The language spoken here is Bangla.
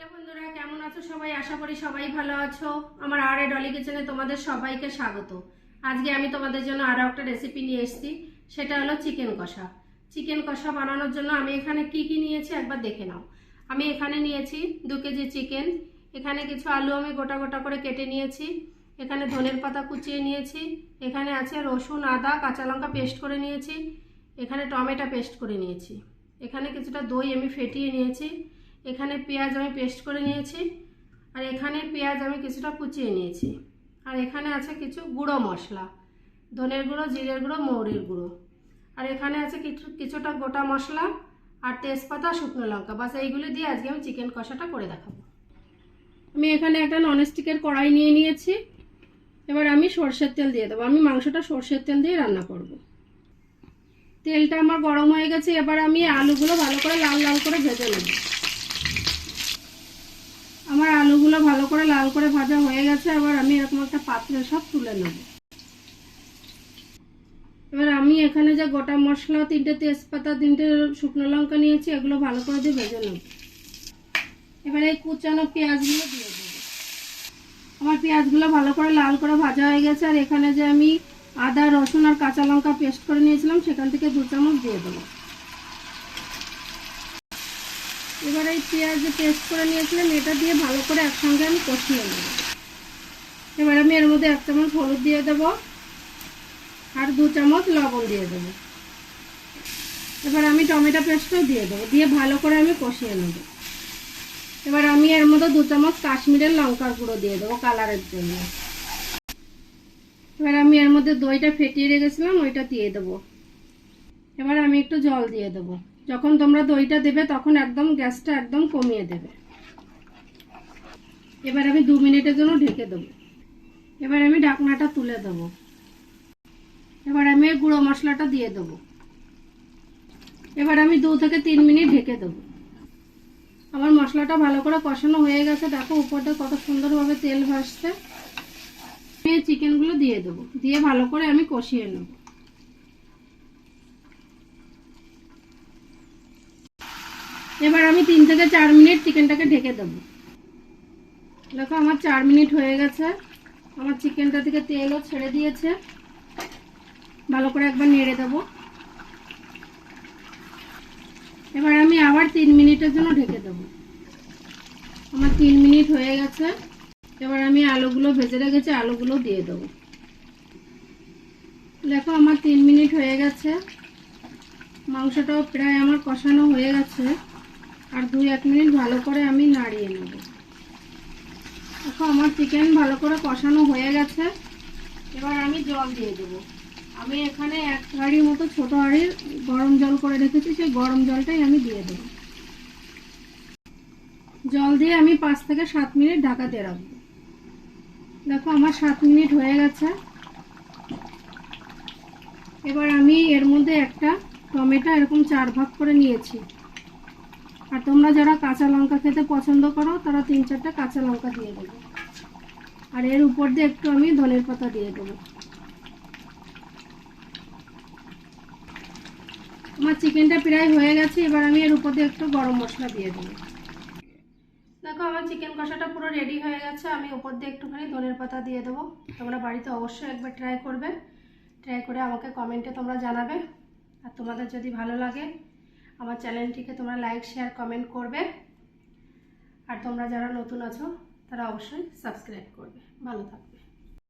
হ্যালো বন্ধুরা, কেমন আছো সবাই? আশা করি সবাই ভালো আছো। আমার আর এ ডলি কিচেনে তোমাদের সবাইকে স্বাগত। আজকে আমি তোমাদের জন্য আরও একটা রেসিপি নিয়ে এসেছি, সেটা হলো চিকেন কষা। চিকেন কষা বানানোর জন্য আমি এখানে কি কি নিয়েছি একবার দেখে নাও। আমি এখানে নিয়েছি দু কেজি চিকেন, এখানে কিছু আলু আমি গোটা গোটা করে কেটে নিয়েছি, এখানে ধনের পাতা কুচিয়ে নিয়েছি, এখানে আছে রসুন, আদা, কাঁচা লঙ্কা পেস্ট করে নিয়েছি, এখানে টমেটো পেস্ট করে নিয়েছি, এখানে কিছুটা দই আমি ফেটিয়ে নিয়েছি এখানে পেঁয়াজ আমি পেস্ট করে নিয়েছি, আর এখানে পেঁয়াজ আমি কিছুটা কুচিয়ে নিয়েছি। আর এখানে আছে কিছু গুঁড়ো মশলা, ধনের গুঁড়ো, জিরের গুঁড়ো, মৌরির গুঁড়ো। আর এখানে আছে কিছু, কিছুটা গোটা মশলা আর তেজপাতা, শুকনো লঙ্কা। বাস এইগুলো দিয়ে আজকে আমি চিকেন কষাটা করে দেখাবো। আমি এখানে একটা ননস্টিকের কড়াই নিয়ে নিয়েছি। এবার আমি সর্ষের তেল দিয়ে দেবো। আমি মাংসটা সর্ষের তেল দিয়ে রান্না করব। তেলটা আমার গরম হয়ে গেছে। এবার আমি আলুগুলো ভালো করে লাল লাল করে ভেজে নেব। আলুগুলো ভালো করে লাল করে ভাজা হয়ে গেছে, এবার আমি এরকম একটা পাত্রে সব তুলে নেব। এবার আমি এখানে যে গোটা মশলা, তিনটে তেজপাতা, তিনটে শুকনো লঙ্কা নিয়েছি, এগুলো ভালো করে দিয়ে ভেজে নেব। এবার এই কুচানো পেঁয়াজগুলো দিয়ে দেবো। আমার পেঁয়াজগুলো ভালো করে লাল করে ভাজা হয়ে গেছে, আর এখানে যে আমি আদা, রসুন আর কাঁচা লঙ্কা পেস্ট করে নিয়েছিলাম, সেখান থেকে দু চামচ দিয়ে দেবো। এবার এই পেঁয়াজ যে পেস্ট করে নিয়েছিলাম, এটা দিয়ে ভালো করে একসঙ্গে আমি কষিয়ে নেব। এবার আমি এর মধ্যে এক চামচ হলুদ দিয়ে দেবো আর দু চামচ লবণ দিয়ে দেবো। এবার আমি টমেটো পেস্টও দিয়ে দেবো, দিয়ে ভালো করে আমি কষিয়ে নেব। এবার আমি এর মধ্যে দু চামচ কাশ্মীরের লঙ্কার গুঁড়ো দিয়ে দেবো কালারের জন্য। এবার আমি এর মধ্যে দইটা ফেটিয়ে রেখেছিলাম, ওইটা দিয়ে দেবো। এবার আমি একটু জল দিয়ে দেবো। যখন তোমরা দইটা দেবে, তখন একদম গ্যাসটা একদম কমিয়ে দেবে। এবার আমি দু মিনিটের জন্য ঢেকে দেবো। এবার আমি ঢাকনাটা তুলে দেবো। এবার আমি গুঁড়ো মশলাটা দিয়ে দেবো। এবার আমি দু থেকে তিন মিনিট ঢেকে দেবো। আমার মশলাটা ভালো করে কষানো হয়ে গেছে। দেখো উপরটা কত সুন্দরভাবে তেল ভাসছে। চিকেনগুলো দিয়ে দেবো। দিয়ে ভালো করে আমি কষিয়ে নেব। এবার আমি তিন থেকে চার মিনিট চিকেনটাকে ঢেকে দেবো। দেখো আমার চার মিনিট হয়ে গেছে। আমার চিকেনটা থেকে তেলও ছেড়ে দিয়েছে। ভালো করে একবার নেড়ে দেবো। এবার আমি আবার তিন মিনিটের জন্য ঢেকে দেবো। আমার তিন মিনিট হয়ে গেছে। এবার আমি আলুগুলো ভেজে রেখেছি, আলুগুলো দিয়ে দেবো। দেখো আমার তিন মিনিট হয়ে গেছে। মাংসটাও প্রায় আমার কষানো হয়ে গেছে। আর দুই, এক মিনিট ভালো করে আমি নাড়িয়ে নেব। দেখো, আমার চিকেন ভালো করে কষানো হয়ে গেছে। এবার আমি জল দিয়ে দেবো। আমি এখানে এক হাঁড়ির মতো ছোটো হাঁড়ির গরম জল করে রেখেছি, সেই গরম জলটাই আমি দিয়ে দেবো। জল দিয়ে আমি পাঁচ থেকে সাত মিনিট ঢাকা দিয়ে রাখব। দেখো, আমার সাত মিনিট হয়ে গেছে। এবার আমি এর মধ্যে একটা টমেটো এরকম চার ভাগ করে নিয়েছি। আর তোমরা যারা কাঁচা লঙ্কা খেতে পছন্দ করো, তারা তিন চারটা কাঁচা লঙ্কা দিয়ে দেবো। আর এর উপর দিয়ে একটু আমি ধনের পাতা দিয়ে দেবো। আমার চিকেনটা প্রায় হয়ে গেছে, এবার আমি এর উপর দিয়ে একটু গরম মশলা দিয়ে দেবো। দেখো, আমার চিকেন কষাটা পুরো রেডি হয়ে গেছে, আমি উপর দিয়ে একটুখানি ধনের পাতা দিয়ে দেবো। তোমরা বাড়িতে অবশ্যই একবার ট্রাই করবে। ট্রাই করে আমাকে কমেন্টে তোমরা জানাবে। আর তোমাদের যদি ভালো লাগে আমার চ্যানেলটিকে তোমরা লাইক, শেয়ার, কমেন্ট করবে। আর তোমরা যারা নতুন আছো, তারা অবশ্যই সাবস্ক্রাইব করবে। ভালো থাকবে